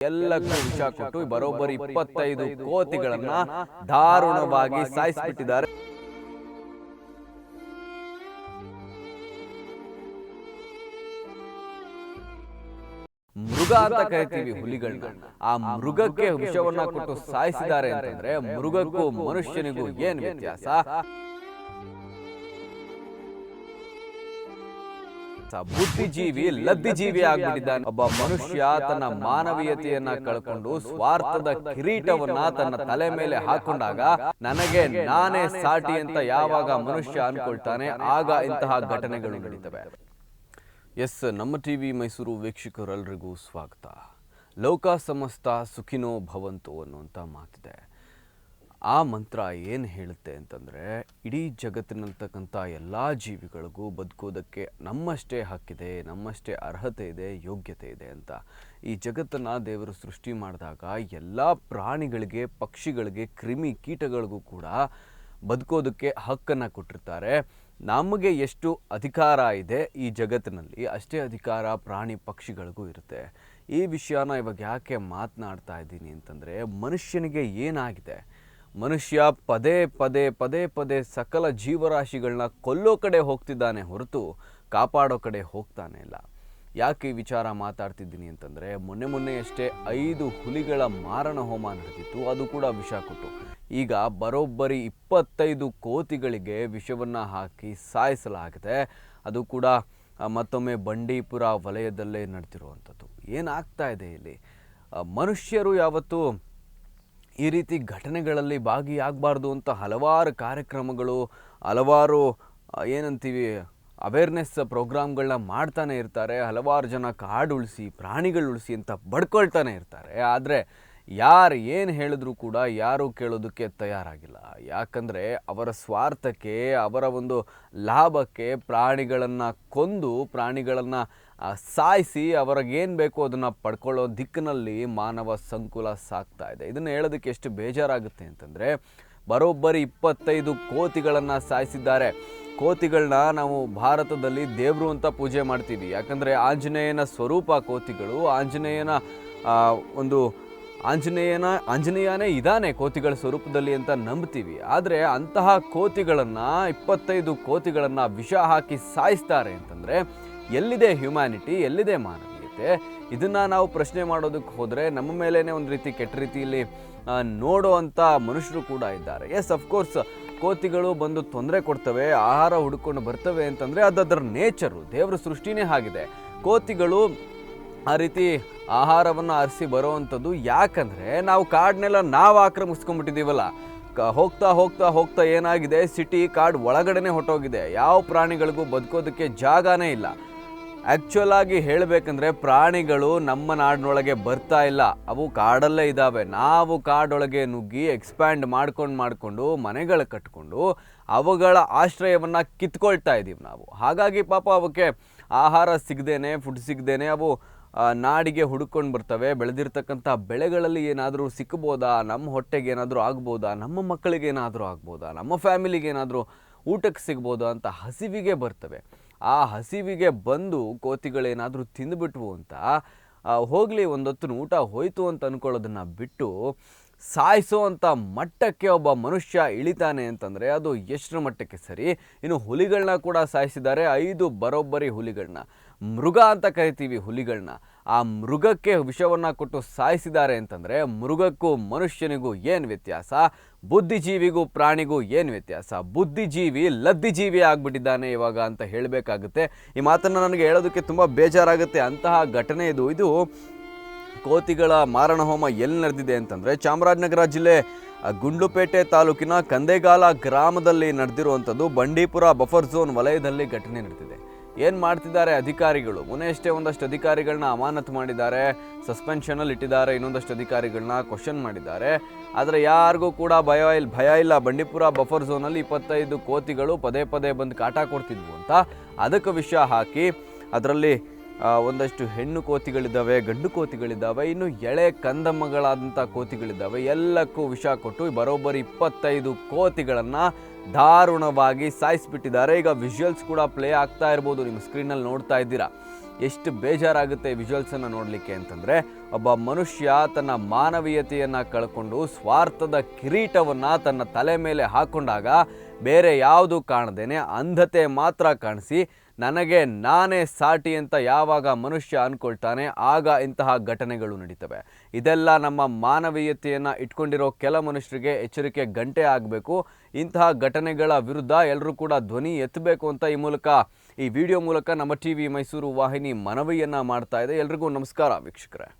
ಎಲ್ಲಕ್ಕೂ ವಿಷ ಕೊಟ್ಟು ಬರೋಬ್ಬರಿ ಇಪ್ಪತ್ತೈದು ಕೋತಿಗಳನ್ನ ದಾರುಣವಾಗಿ ಸಾಯಿಸಿಬಿಟ್ಟಿದ್ದಾರೆ. ಮೃಗ ಅಂತ ಕರಿತೀವಿ ಹುಲಿಗಳನ್ನ. ಆ ಮೃಗಕ್ಕೆ ವಿಷವನ್ನ ಕೊಟ್ಟು ಸಾಯಿಸಿದ್ದಾರೆ ಅಂತಂದ್ರೆ ಮೃಗಕ್ಕೂ ಮನುಷ್ಯನಿಗೂ ಏನ್ ವ್ಯತ್ಯಾಸ? ಬುದ್ಧಿಜೀವಿ ಲದ್ದಿಜೀವಿ ಆಗ್ಬಿಟ್ಟಿದ್ದಾನೆ. ಒಬ್ಬ ಮನುಷ್ಯ ತನ್ನ ಮಾನವೀಯತೆಯನ್ನ ಕಳ್ಕೊಂಡು ಸ್ವಾರ್ಥದ ಕಿರೀಟವನ್ನ ತನ್ನ ತಲೆ ಮೇಲೆ ಹಾಕೊಂಡಾಗ ನನಗೆ ನಾನೇ ಸಾಟಿ ಅಂತ ಯಾವಾಗ ಮನುಷ್ಯ ಅನ್ಕೊಳ್ತಾನೆ. ಆಗ ಇಂತಹ ಘಟನೆಗಳು ನಡೀತವೆ. ಎಸ್ ನಮ್ಮ ಟಿವಿ ಮೈಸೂರು ವೀಕ್ಷಕರೆಲ್ಲರಿಗೂ ಸ್ವಾಗತ. ಲೋಕ ಸಮಸ್ತ ಸುಖಿನೋ ಭವಂತು ಅನ್ನುವಂಥ ಮಾತಿದೆ. ಆ ಮಂತ್ರ ಏನು ಹೇಳುತ್ತೆ ಅಂತಂದರೆ, ಇಡೀ ಜಗತ್ತಿನಲ್ಲಿರ್ತಕ್ಕಂಥ ಎಲ್ಲ ಜೀವಿಗಳಿಗೂ ಬದುಕೋದಕ್ಕೆ ನಮ್ಮಷ್ಟೇ ಹಕ್ಕಿದೆ ನಮ್ಮಷ್ಟೇ ಅರ್ಹತೆ ಇದೆ, ಯೋಗ್ಯತೆ ಇದೆ ಅಂತ. ಈ ಜಗತ್ತನ್ನು ದೇವರು ಸೃಷ್ಟಿ ಮಾಡಿದಾಗ ಎಲ್ಲ ಪ್ರಾಣಿಗಳಿಗೆ, ಪಕ್ಷಿಗಳಿಗೆ, ಕ್ರಿಮಿ ಕೀಟಗಳಿಗೂ ಕೂಡ ಬದುಕೋದಕ್ಕೆ ಹಕ್ಕನ್ನು ಕೊಟ್ಟಿರ್ತಾರೆ. ನಮಗೆ ಎಷ್ಟು ಅಧಿಕಾರ ಇದೆ ಈ ಜಗತ್ತಿನಲ್ಲಿ, ಅಷ್ಟೇ ಅಧಿಕಾರ ಪ್ರಾಣಿ ಪಕ್ಷಿಗಳಿಗೂ ಇರುತ್ತೆ. ಈ ವಿಷಯನ ಇವಾಗ ಯಾಕೆ ಮಾತನಾಡ್ತಾ ಇದ್ದೀನಿ ಅಂತಂದರೆ, ಮನುಷ್ಯನಿಗೆ ಏನಾಗಿದೆ? ಮನುಷ್ಯ ಪದೇ ಪದೇ ಪದೇ ಪದೇ ಸಕಲ ಜೀವರಾಶಿಗಳನ್ನ ಕೊಲ್ಲೋ ಕಡೆ ಹೋಗ್ತಿದ್ದಾನೆ ಹೊರತು ಕಾಪಾಡೋ ಕಡೆ ಹೋಗ್ತಾನೆ ಇಲ್ಲ. ಯಾಕೆ ಈ ವಿಚಾರ ಮಾತಾಡ್ತಿದ್ದೀನಿ ಅಂತಂದರೆ, ಮೊನ್ನೆ ಮೊನ್ನೆಯಷ್ಟೇ ಐದು ಹುಲಿಗಳ ಮಾರಣ ಹೋಮ ನಡೆದಿತ್ತು, ಅದು ಕೂಡ ವಿಷ ಕೊಟ್ಟು. ಈಗ ಬರೋಬ್ಬರಿ ಇಪ್ಪತ್ತೈದು ಕೋತಿಗಳಿಗೆ ವಿಷವನ್ನು ಹಾಕಿ ಸಾಯಿಸಲಾಗಿದೆ, ಅದು ಕೂಡ ಮತ್ತೊಮ್ಮೆ ಬಂಡೀಪುರ ವಲಯದಲ್ಲೇ ನಡೆದಿರುವಂಥದ್ದು. ಏನಾಗ್ತಾ ಇದೆ ಇಲ್ಲಿ? ಮನುಷ್ಯರು ಯಾವತ್ತೂ ಈ ರೀತಿ ಘಟನೆಗಳಲ್ಲಿ ಭಾಗಿಯಾಗಬಾರ್ದು ಅಂತ ಹಲವಾರು ಕಾರ್ಯಕ್ರಮಗಳು, ಹಲವಾರು ಏನಂತೀವಿ ಅವೇರ್ನೆಸ್ ಪ್ರೋಗ್ರಾಮ್ಗಳನ್ನ ಮಾಡ್ತಾನೆ ಇರ್ತಾರೆ. ಹಲವಾರು ಜನ ಕಾಡು ಉಳಿಸಿ, ಪ್ರಾಣಿಗಳು ಉಳಿಸಿ ಅಂತ ಬಡ್ಕೊಳ್ತಾನೆ ಇರ್ತಾರೆ. ಆದರೆ ಯಾರು ಏನು ಹೇಳಿದ್ರು ಕೂಡ ಯಾರೂ ಕೇಳೋದಕ್ಕೆ ತಯಾರಾಗಿಲ್ಲ. ಯಾಕಂದರೆ ಅವರ ಸ್ವಾರ್ಥಕ್ಕೆ, ಅವರ ಒಂದು ಲಾಭಕ್ಕೆ ಪ್ರಾಣಿಗಳನ್ನು ಕೊಂದು, ಪ್ರಾಣಿಗಳನ್ನು ಸಾಯಿಸಿ ಅವ್ರಿಗೇನು ಬೇಕೋ ಅದನ್ನು ಪಡ್ಕೊಳ್ಳೋ ದಿಕ್ಕಿನಲ್ಲಿ ಮಾನವ ಸಂಕುಲ ಸಾಕ್ತಾ ಇದೆ. ಇದನ್ನು ಹೇಳೋದಕ್ಕೆ ಎಷ್ಟು ಬೇಜಾರಾಗುತ್ತೆ ಅಂತಂದರೆ, ಬರೋಬ್ಬರಿ ಇಪ್ಪತ್ತೈದು ಕೋತಿಗಳನ್ನು ಸಾಯಿಸಿದ್ದಾರೆ. ಕೋತಿಗಳನ್ನ ನಾವು ಭಾರತದಲ್ಲಿ ದೇವರು ಅಂತ ಪೂಜೆ ಮಾಡ್ತೀವಿ. ಯಾಕಂದರೆ ಆಂಜನೇಯನ ಸ್ವರೂಪ ಕೋತಿಗಳು, ಆಂಜನೇಯನ ಒಂದು ಆಂಜನೇಯನ, ಆಂಜನೇಯನೇ ಇದ್ದಾನೆ ಕೋತಿಗಳ ಸ್ವರೂಪದಲ್ಲಿ ಅಂತ ನಂಬ್ತೀವಿ. ಆದರೆ ಅಂತಹ ಕೋತಿಗಳನ್ನು, ಇಪ್ಪತ್ತೈದು ಕೋತಿಗಳನ್ನು ವಿಷ ಹಾಕಿ ಸಾಯಿಸ್ತಾರೆ ಅಂತಂದರೆ ಎಲ್ಲಿದೆ ಹ್ಯುಮ್ಯಾನಿಟಿ ಎಲ್ಲಿದೆ ಮಾನವೀಯತೆ? ಇದನ್ನು ನಾವು ಪ್ರಶ್ನೆ ಮಾಡೋದಕ್ಕೆ ಹೋದರೆ ನಮ್ಮ ಮೇಲೇ ಒಂದು ರೀತಿ ಕೆಟ್ಟ ರೀತಿಯಲ್ಲಿ ನೋಡುವಂಥ ಮನುಷ್ಯರು ಕೂಡ ಇದ್ದಾರೆ. ಎಸ್ ಅಫ್ಕೋರ್ಸ್ ಕೋತಿಗಳು ಬಂದು ತೊಂದರೆ ಕೊಡ್ತವೆ, ಆಹಾರ ಹುಡ್ಕೊಂಡು ಬರ್ತವೆ ಅಂತಂದರೆ ಅದು ಅದರ ನೇಚರು ದೇವರ ಸೃಷ್ಟಿನೇ ಆಗಿದೆ. ಕೋತಿಗಳು ಆ ರೀತಿ ಆಹಾರವನ್ನು ಆರಿಸಿ ಬರೋವಂಥದ್ದು ಯಾಕಂದರೆ ನಾವು ಕಾಡನ್ನೆಲ್ಲ ನಾವು ಆಕ್ರಮಿಸ್ಕೊಂಡ್ಬಿಟ್ಟಿದ್ದೀವಲ್ಲ ಕ, ಹೋಗ್ತಾ ಹೋಗ್ತಾ ಹೋಗ್ತಾ ಏನಾಗಿದೆ? ಸಿಟಿ ಕಾಡು ಒಳಗಡೆನೆ ಹೊಟ್ಟೋಗಿದೆ ಯಾವ ಪ್ರಾಣಿಗಳಿಗೂ ಬದುಕೋದಕ್ಕೆ ಜಾಗನೇ ಇಲ್ಲ. ಆ್ಯಕ್ಚುಲ್ ಆಗಿ ಹೇಳಬೇಕಂದ್ರೆ ಪ್ರಾಣಿಗಳು ನಮ್ಮ ನಾಡಿನೊಳಗೆ ಬರ್ತಾ ಇಲ್ಲ. ಅವು ಕಾಡಲ್ಲೇ ಇದ್ದಾವೆ ನಾವು ಕಾಡೊಳಗೆ ನುಗ್ಗಿ ಎಕ್ಸ್ಪ್ಯಾಂಡ್ ಮಾಡ್ಕೊಂಡು ಮಾಡಿಕೊಂಡು ಮನೆಗಳು ಕಟ್ಕೊಂಡು ಅವುಗಳ ಆಶ್ರಯವನ್ನು ಕಿತ್ಕೊಳ್ತಾ ಇದ್ದೀವಿ ನಾವು. ಹಾಗಾಗಿ ಪಾಪ ಅವಕ್ಕೆ ಆಹಾರ ಸಿಗದೇನೆ ಫುಡ್ ಸಿಗದೇನೆ ಅವು ನಾಡಿಗೆ ಹುಡುಕೊಂಡು ಬರ್ತವೆ. ಬೆಳೆದಿರ್ತಕ್ಕಂಥ ಬೆಳೆಗಳಲ್ಲಿ ಏನಾದರೂ ಸಿಕ್ಕಬೋದಾ ನಮ್ಮ ಹೊಟ್ಟೆಗೆ ಏನಾದರೂ ಆಗ್ಬೋದಾ? ನಮ್ಮ ಮಕ್ಕಳಿಗೆ ಏನಾದರೂ ಆಗ್ಬೋದಾ? ನಮ್ಮ ಫ್ಯಾಮಿಲಿಗೆ ಏನಾದರೂ ಊಟಕ್ಕೆ ಸಿಗ್ಬೋದಾ? ಅಂತ ಹಸಿವಿಗೆ ಬರ್ತವೆ. ಆ ಹಸಿವಿಗೆ ಬಂದು ಕೋತಿಗಳೇನಾದರೂ ತಿಂದುಬಿಟ್ವು ಅಂತ ಹೋಗಲಿ ಒಂದೊತ್ತಿನ ಊಟ ಹೋಯಿತು ಅಂತ ಅಂದ್ಕೊಳ್ಳೋದನ್ನು ಬಿಟ್ಟು ಸಾಯಿಸೋ ಅಂಥ ಮಟ್ಟಕ್ಕೆ ಒಬ್ಬ ಮನುಷ್ಯ ಇಳಿತಾನೆ ಅಂತಂದರೆ ಅದು ಎಷ್ಟರ ಮಟ್ಟಕ್ಕೆ ಸರಿ. ಇನ್ನು ಹುಲಿಗಳನ್ನ ಕೂಡ ಸಾಯಿಸಿದ್ದಾರೆ. ಐದು ಬರೋಬ್ಬರಿ ಹುಲಿಗಳನ್ನ ಮೃಗ ಅಂತ ಕರಿತೀವಿ ಹುಲಿಗಳನ್ನ ಆ ಮೃಗಕ್ಕೆ ವಿಷವನ್ನು ಕೊಟ್ಟು ಸಾಯಿಸಿದ್ದಾರೆ ಅಂತಂದರೆ ಮೃಗಕ್ಕೂ ಮನುಷ್ಯನಿಗೂ ಏನು ವ್ಯತ್ಯಾಸ? ಬುದ್ಧಿಜೀವಿಗೂ ಪ್ರಾಣಿಗೂ ಏನು ವ್ಯತ್ಯಾಸ? ಬುದ್ಧಿಜೀವಿ ಲದ್ದಿಜೀವಿ ಆಗಿಬಿಟ್ಟಿದ್ದಾನೆ ಇವಾಗ ಅಂತ ಹೇಳಬೇಕಾಗುತ್ತೆ. ಈ ಮಾತನ್ನು ನನಗೆ ಹೇಳೋದಕ್ಕೆ ತುಂಬ ಬೇಜಾರಾಗುತ್ತೆ. ಅಂತಹ ಘಟನೆ ಇದು. ಇದು ಕೋತಿಗಳ ಮಾರಣ ಹೋಮ ಎಲ್ಲಿ ನಡೆದಿದೆ ಅಂತಂದರೆ ಚಾಮರಾಜನಗರ ಜಿಲ್ಲೆ ಗುಂಡುಪೇಟೆ ತಾಲೂಕಿನ ಕಂದೇಗಾಲ ಗ್ರಾಮದಲ್ಲಿ ನಡೆದಿರುವಂಥದ್ದು ಬಂಡೀಪುರ ಬಫರ್ ಝೋನ್ ವಲಯದಲ್ಲಿ ಘಟನೆ ನಡೆದಿದೆ. ಏನು ಮಾಡ್ತಿದ್ದಾರೆ ಅಧಿಕಾರಿಗಳು? ಮೊನ್ನೆಯಷ್ಟೇ ಒಂದಷ್ಟು ಅಧಿಕಾರಿಗಳನ್ನ ಅಮಾನತು ಮಾಡಿದ್ದಾರೆ, ಸಸ್ಪೆನ್ಷನಲ್ಲಿ ಇಟ್ಟಿದ್ದಾರೆ, ಇನ್ನೊಂದಷ್ಟು ಅಧಿಕಾರಿಗಳನ್ನ ಕ್ವಶನ್ ಮಾಡಿದ್ದಾರೆ. ಆದರೆ ಯಾರಿಗೂ ಕೂಡ ಭಯ ಇಲ್ಲ ಭಯ ಇಲ್ಲ. ಬಂಡೀಪುರ ಬಫರ್ ಝೋನಲ್ಲಿ ಇಪ್ಪತ್ತೈದು ಕೋತಿಗಳು ಪದೇ ಪದೇ ಬಂದು ಕಾಟ ಕೊಡ್ತಿದ್ವು ಅಂತ ಅದಕ್ಕೆ ವಿಷಯ ಹಾಕಿ, ಅದರಲ್ಲಿ ಒಂದಷ್ಟು ಹೆಣ್ಣು ಕೋತಿಗಳಿದ್ದಾವೆ, ಗಂಡು ಕೋತಿಗಳಿದ್ದಾವೆ, ಇನ್ನು ಎಳೆ ಕಂದಮ್ಮಗಳಾದಂಥ ಕೋತಿಗಳಿದ್ದಾವೆ. ಎಲ್ಲಕ್ಕೂ ವಿಷ ಕೊಟ್ಟು ಬರೋಬ್ಬರಿ ಇಪ್ಪತ್ತೈದು ಕೋತಿಗಳನ್ನು ದಾರುಣವಾಗಿ ಸಾಯಿಸಿಬಿಟ್ಟಿದ್ದಾರೆ. ಈಗ ವಿಜುವಲ್ಸ್ ಕೂಡ ಪ್ಲೇ ಆಗ್ತಾ ಇರ್ಬೋದು. ನಿಮ್ಮ ಸ್ಕ್ರೀನಲ್ಲಿ ನೋಡ್ತಾ ಇದ್ದೀರಾ. ಎಷ್ಟು ಬೇಜಾರಾಗುತ್ತೆ ವಿಜುವಲ್ಸನ್ನು ನೋಡಲಿಕ್ಕೆ ಅಂತಂದರೆ ಒಬ್ಬ ಮನುಷ್ಯ ತನ್ನ ಮಾನವೀಯತೆಯನ್ನು ಕಳ್ಕೊಂಡು ಸ್ವಾರ್ಥದ ಕಿರೀಟವನ್ನು ತನ್ನ ತಲೆ ಮೇಲೆ ಹಾಕೊಂಡಾಗ ಬೇರೆ ಯಾವುದು ಕಾಣದೇನೆ, ಅಂಧತೆ ಮಾತ್ರ ಕಾಣಿಸಿ ನನಗೆ ನಾನೇ ಸಾಟಿ ಅಂತ ಯಾವಾಗ ಮನುಷ್ಯ ಅಂದ್ಕೊಳ್ತಾನೆ ಆಗ ಇಂತಹ ಘಟನೆಗಳು ನಡೀತವೆ. ಇದೆಲ್ಲ ನಮ್ಮ ಮಾನವೀಯತೆಯನ್ನು ಇಟ್ಕೊಂಡಿರೋ ಕೆಲ ಮನುಷ್ಯರಿಗೆ ಎಚ್ಚರಿಕೆ ಗಂಟೆ ಆಗಬೇಕು. ಇಂತಹ ಘಟನೆಗಳ ವಿರುದ್ಧ ಎಲ್ಲರೂ ಕೂಡ ಧ್ವನಿ ಎತ್ತಬೇಕು ಅಂತ ಈ ಮೂಲಕ, ಈ ವಿಡಿಯೋ ಮೂಲಕ ನಮ್ಮ ಟಿ ವಿ ಮೈಸೂರು ವಾಹಿನಿ ಮನವಿಯನ್ನು ಮಾಡ್ತಾ ಇದೆ. ಎಲ್ರಿಗೂ ನಮಸ್ಕಾರ ವೀಕ್ಷಕರೇ.